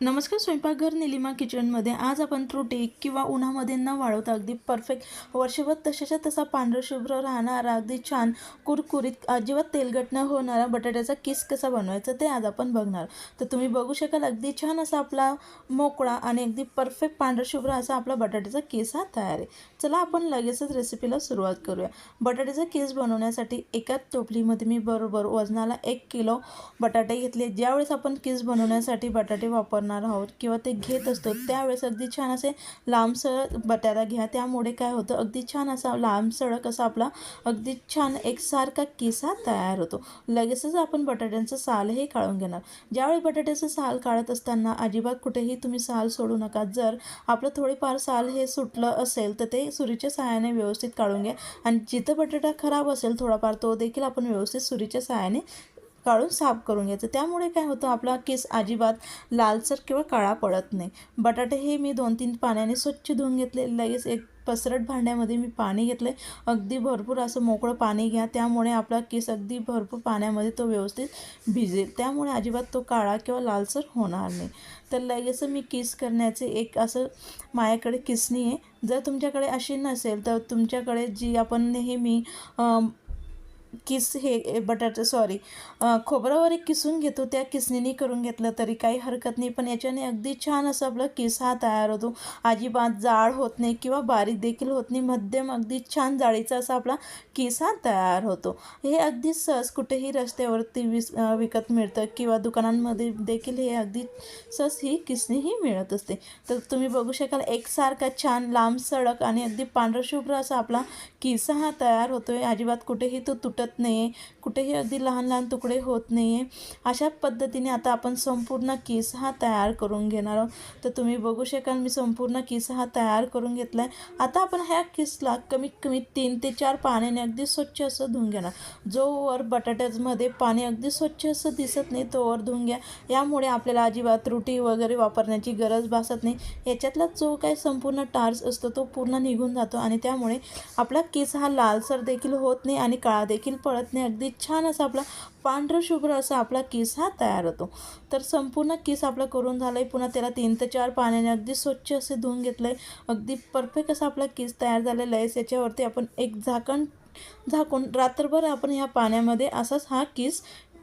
नमस्कार स्वयंपाकघर निलिमा किचनमध्ये आज आपण त्रुटी किंवा उन्हामध्ये न वाळवता अगदी परफेक्ट वर्षभर तशाच्या तसा पांढरशुभ्र राहणारा अगदी छान कुरकुरीत अजिबात तेलगट न होणारा बटाट्याचा किस कसा बनवायचा ते आज आपण बघणार. तर तुम्ही बघू शकाल अगदी छान असा आपला मोकळा आणि अगदी परफेक्ट पांढरशुभ्र असा आपला बटाट्याचा केस हा तयार आहे. चला आपण लगेचच रेसिपीला सुरुवात करूया. बटाट्याचा केस बनवण्यासाठी एका टोपलीमध्ये मी बरोबर वजनाला एक किलो बटाटे घेतले. ज्यावेळेस आपण केस बनवण्यासाठी बटाटे करणार आहोत किंवा ते घेत असतो त्यावेळेस अगदी छान असे लांबसळ बटाटा घ्या. त्यामुळे काय होतं अगदी छान असा लांब सडक असा आपला अगदी छान एकसारखा किसा तयार होतो. लगेचच आपण बटाट्यांचं सालही काढून घेणार. ज्यावेळी बटाट्याचं साल काढत असताना अजिबात कुठेही तुम्ही साल सोडू नका. जर आपलं थोडेफार साल हे सुटलं असेल तर ते सुरीच्या सहाय्याने व्यवस्थित काढून घ्या. आणि जिथं बटाटा खराब असेल थोडाफार तो देखील आपण व्यवस्थित सुरीच्या सहाय्याने काढून साफ करून घ्यायचं. त्यामुळे काय होतं आपला केस अजिबात लालसर किंवा काळा पडत नाही. बटाटे हे मी दोन तीन पाण्याने स्वच्छ धुवून घेतले. लगेच एक पसरट भांड्यामध्ये मी पाणी घेतले अगदी भरपूर असं मोकळं पाणी घ्या. त्यामुळे आपला केस अगदी भरपूर पाण्यामध्ये तो व्यवस्थित भिजेल. त्यामुळे अजिबात तो काळा किंवा लालसर होणार नाही. तर लगेच मी किस करण्याचे एक असं माझ्याकडे किसणी आहे जर तुमच्याकडे अशी नसेल तर तुमच्याकडे जी आपण नेहमी किस हे बटाटे सॉरी खोबरावर एक किसून घेतो त्या किसणीने करून घेतलं तरी काही हरकत नाही पण याच्याने अगदी छान असं आपला किस हा तयार होतो. अजिबात जाड होत नाही किंवा बारीक देखील होत नाही मध्यम अगदी छान जाळीचा असा आपला किस हा तयार होतो. हे अगदी सहज कुठेही रस्त्यावरती विस विकत मिळतं किंवा दुकानांमध्ये देखील हे अगदी सहज ही किसणीही मिळत असते. तर तुम्ही बघू शकाल एकसारखा छान लांब सडक आणि अगदी पांढरशुभ्र असा आपला किसा हा तयार होतो आहे अजिबात कुठेही तो तुटत नाही. कुठेही अगदी लहान लहान तुकडे होत नाही आहे अशा पद्धतीने आता आपण संपूर्ण केस हा तयार करून घेणार आहोत. तर तुम्ही बघू शकाल मी संपूर्ण केस हा तयार करून घेतला आहे आता आपण ह्या केसला कमीत कमी तीन ते चार पाण्याने अगदी स्वच्छ असं धुवून घेणार. जो वर बटाट्यामध्ये पाणी अगदी स्वच्छ असं दिसत नाही तो वर धुवून घ्या. यामुळे आपल्याला अजिबात त्रुटी वगैरे वापरण्याची गरज भासत नाही. याच्यातला जो काही संपूर्ण टार्स असतो तो पूर्ण निघून जातो आणि त्यामुळे आपला केस हा लालसर देखील होत नाही आणि काळा देखील पडत नाही. अगदी छान असा आपला पांढरं शुभ्र असा आपला केस हा तयार होतो. तर संपूर्ण केस आपला करून झाला आहे पुन्हा त्याला तीन ते चार पाण्याने अगदी स्वच्छ असे धुवून घेतलं आहे अगदी परफेक्ट असा आपला केस तयार झालेला आहे. याच्यावरती आपण एक झाकण झाकून रात्रभर आपण ह्या पाण्यामध्ये असाच हा केस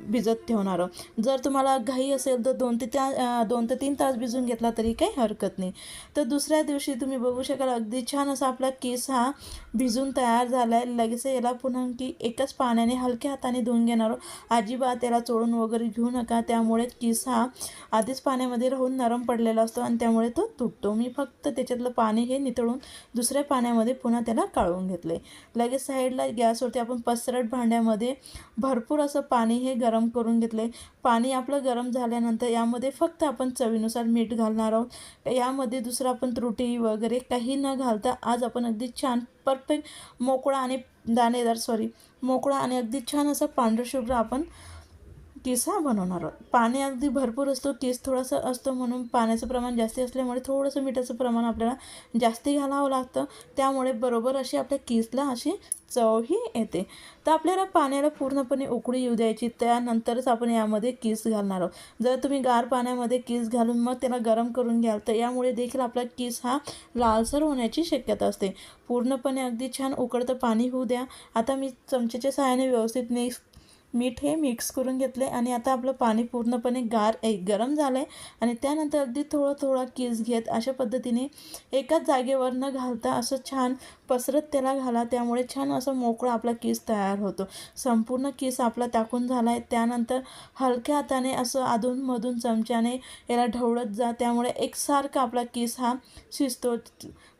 भिजत ठेवणारं. जर तुम्हाला घाई असेल तर दोन ते त्या दोन ते तीन तास भिजून घेतला तरी काही हरकत नाही. तर दुसऱ्या दिवशी तुम्ही बघू शकाल अगदी छान असा आपला केस हा भिजून तयार झाला आहे लगेच याला पुन्हा की एकाच पाण्याने हलक्या हाताने धुवून घेणार. अजिबात याला चोळून वगैरे घेऊ नका. त्यामुळे केस हा आधीच पाण्यामध्ये राहून नरम पडलेला असतो आणि त्यामुळे तो तुटतो. मी फक्त त्याच्यातलं पाणी हे नितळून दुसऱ्या पाण्यामध्ये पुन्हा त्याला काढून घेतले लगेच साईडला गॅसवरती आपण पसरट भांड्यामध्ये भरपूर असं पाणी हे गरम गरम करून घेतलं आहे पाणी आपलं गरम झाल्यानंतर यामध्ये फक्त आपण चवीनुसार मीठ घालणार आहोत. यामध्ये दुसरं आपण त्रुटी वगैरे काही न घालता आज आपण अगदी छान परफेक्ट मोकळा आणि दाणेदार सॉरी मोकळा आणि अगदी छान असा पांढरशुभ्र आपण केस हा बनवणार? आहोत पाणी अगदी भरपूर असतो केस थोडासा असतो म्हणून पाण्याचं प्रमाण जास्ती असल्यामुळे थोडंसं मिठाचं प्रमाण आपल्याला जास्ती घालावं लागतं. त्यामुळे बरोबर अशी आपल्या केसला अशी चवही येते. तर आपल्याला पाण्याला पूर्णपणे उकळी येऊ द्यायची. त्यानंतरच आपण यामध्ये केस घालणार आहोत. जर तुम्ही गार पाण्यामध्ये केस घालून मग त्याला गरम करून घ्याल तर यामुळे देखील आपला केस हा लालसर होण्याची शक्यता असते. पूर्णपणे अगदी छान उकळतं पाणी होऊ द्या. आता मी चमच्याच्या सहाय्याने व्यवस्थित मिक्स मीठ हे मिक्स करून घेतले आणि आता आपलं पाणी पूर्णपणे गार एक गरम झालं आहे आणि त्यानंतर अगदी थोडं थोडा किस घेत अशा पद्धतीने एकाच जागेवर न घालता असं छान पसरत त्याला घाला. त्यामुळे छान असं मोकळा आपला केस तयार होतो. संपूर्ण केस आपला टाकून झाला आहे त्यानंतर हलक्या हाताने असं अधूनमधून चमच्याने याला ढवळत जा. त्यामुळे एकसारखा आपला केस हा शिजतो.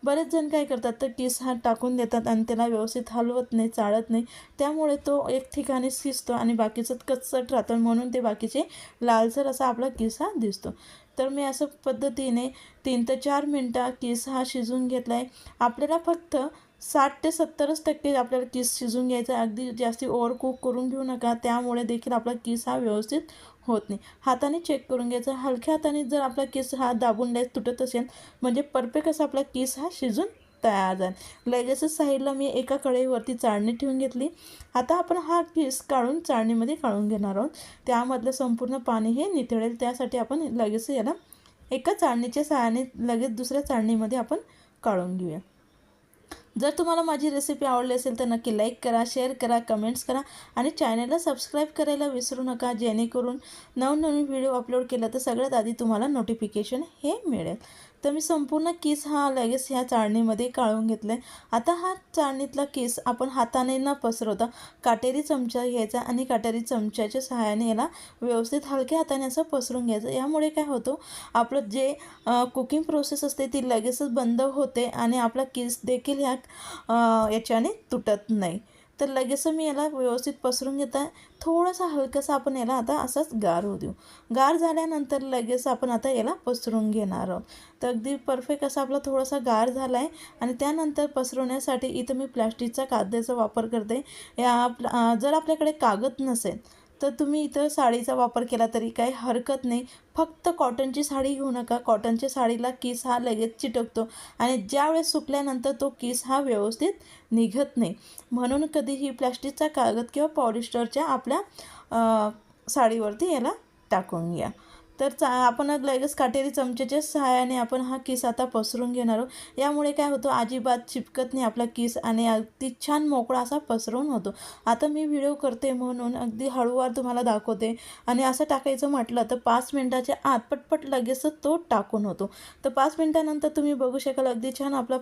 बरेच जण काय करतात तर केस हा टाकून देतात आणि त्याला व्यवस्थित हलवत नाही चाळत नाही. त्यामुळे तो एक ठिकाणी शिजतो आणि बाकीचं कचट राहतं म्हणून ते बाकीचे लालसर असा आपला केस हा दिसतो. तर मी असं पद्धतीने तीन ते चार मिनटं केस हा शिजून घेतला आहे आपल्याला फक्त साठ ते सत्तरच टक्के आपल्याला केस शिजून घ्यायचा अगदी जास्ती ओव्हर कुक करून घेऊ नका. त्यामुळे देखील आपला केस हा व्यवस्थित होत नाही. हाताने चेक करून घ्यायचा. हलक्या हाताने जर आपला केस हा दाबून द्यायचा तुटत असेल म्हणजे परफेक्ट असा आपला केस हा शिजून तयार झाला लगेचच साईडला मी एका कढईवरती चाळणी ठेवून घेतली. आता आपण हा पीस काढून चाळणीमध्ये काढून घेणार आहोत. त्यामधलं संपूर्ण पाणी हे निथळेल. त्यासाठी आपण लगेच याला एका चाळणीच्या सहाय्याने लगेच दुसऱ्या चाळणीमध्ये आपण काढून घेऊया. जर तुम्हाला माझी रेसिपी आवडली असेल तर नक्की लाईक करा शेअर करा कमेंट्स करा आणि चॅनलला सबस्क्राईब करायला विसरू नका. जेणेकरून नवनवीन व्हिडिओ अपलोड केला तर सगळ्यात आधी तुम्हाला नोटिफिकेशन हे मिळेल. तर मी संपूर्ण केस हा लगेच ह्या चाळणीमध्ये काढून घेतला आहे आता हा चाळणीतला केस आपण हाताने न पसरवता काटेरी चमचा घ्यायचा आणि काटेरी चमच्याच्या सहाय्याने याला व्यवस्थित हलक्या हाताने असं पसरून घ्यायचं. यामुळे काय होतं आपलं जे कुकिंग प्रोसेस असते ती लगेचच बंद होते आणि आपला केस देखील ह्या याच्याने तुटत नाही. तर लगेच मी याला व्यवस्थित पसरून घेत आहे. थोडासा हलकंसं आपण याला आता असंच गार होऊ देऊ. गार झाल्यानंतर लगेच आपण आता याला पसरून घेणार आहोत. तर अगदी परफेक्ट असा आपला थोडासा गार झाला आहे आणि त्यानंतर पसरवण्यासाठी इथं मी प्लॅस्टिकचा कागदाचा वापर करते. या आप- जर आपल्याकडे कागद नसेल तर तुम्ही इथं साडीचा वापर केला तरी काही हरकत नाही. फक्त कॉटनची साडी घेऊ नका. कॉटनच्या साडीला किस हा लगेच चिटकतो आणि ज्यावेळेस सुकल्यानंतर तो किस हा व्यवस्थित निघत नाही. म्हणून कधीही प्लॅस्टिकचा कागद किंवा पॉलिस्टरच्या आपल्या साडीवरती याला टाकून घ्या. तर चा आपण लगेच काटेरी चमच्याच्या सहाय्याने आपण हा किस आता पसरून घेणार आहोत. यामुळे काय होतं अजिबात चिपकत नाही आपला किस आणि अगदी छान मोकळा असा पसरून होतो. आता मी व्हिडिओ करते म्हणून अगदी हळूवार तुम्हाला दाखवते. आणि असं टाकायचं म्हटलं तर पाच मिनटाच्या आत पटपट लगेचच तो टाकून होतो. तर पाच मिनटानंतर तुम्ही बघू शकाल अगदी छान आपला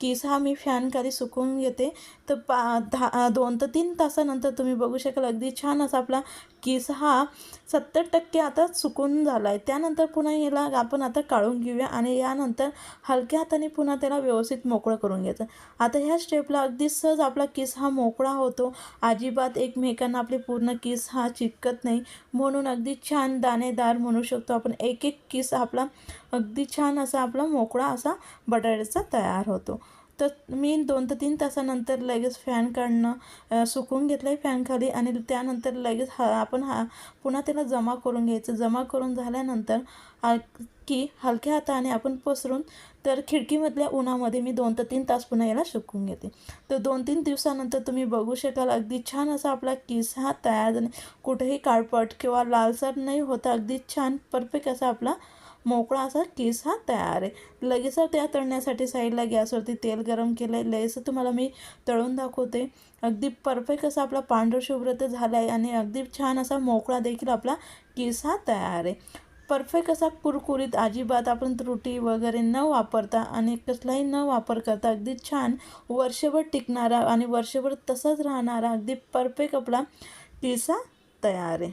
केस हा मी फॅनखाली सुकवून घेते. तर पा दहा दोन ते तीन तासानंतर तुम्ही बघू शकाल अगदी छान असा आपला केस हा सत्तर टक्के आता सुकून झाला आहे त्यानंतर पुन्हा याला आपण आता काढून घेऊया आणि यानंतर हलक्या हाताने पुन्हा त्याला व्यवस्थित मोकळं करून घ्यायचं. आता ह्या स्टेपला अगदी सहज आपला केस हा मोकळा होतो. अजिबात एकमेकांना आपले पूर्ण केस हा चिटकत नाही. म्हणून अगदी छान दाणेदार म्हणू शकतो आपण. एक एक केस आपला अगदी छान असा आपला मोकळा असा बटाट्याचा तयार होतो. तर मी दोन ते तीन तासानंतर लगेच फॅन काढणं सुकून घेतलं आहे फॅनखाली आणि त्यानंतर लगेच हा आपण हा पुन्हा त्याला जमा करून घ्यायचं. जमा करून झाल्यानंतर हा की हलक्या हाताने आपण पसरून तर खिडकीमधल्या उन्हामध्ये मी दोन ते तीन तास पुन्हा याला सुकून घेते. तर दोन तीन दिवसानंतर तुम्ही बघू शकाल अगदी छान असा आपला केस हा तयार झाला. कुठेही काळपट किंवा लालसर नाही होता अगदी छान परफेक्ट असा आपला मोकळा असा केस हा तयार आहे. लगेच त्या तळण्यासाठी साईडला गॅसवरती तेल गरम केलं आहे लगेच तुम्हाला मी तळून दाखवते. अगदी परफेक्ट असा आपला पांढर शुभ्र तर झाला आहे आणि अगदी छान असा मोकळा देखील आपला केस हा तयार आहे. परफेक्ट असा कुरकुरीत अजिबात आपण त्रुटी वगैरे न वापरता आणि कसलाही न वापर करता अगदी छान वर्षभर टिकणारा आणि वर्षभर तसाच राहणारा अगदी परफेक्ट आपला केस हा तयार आहे.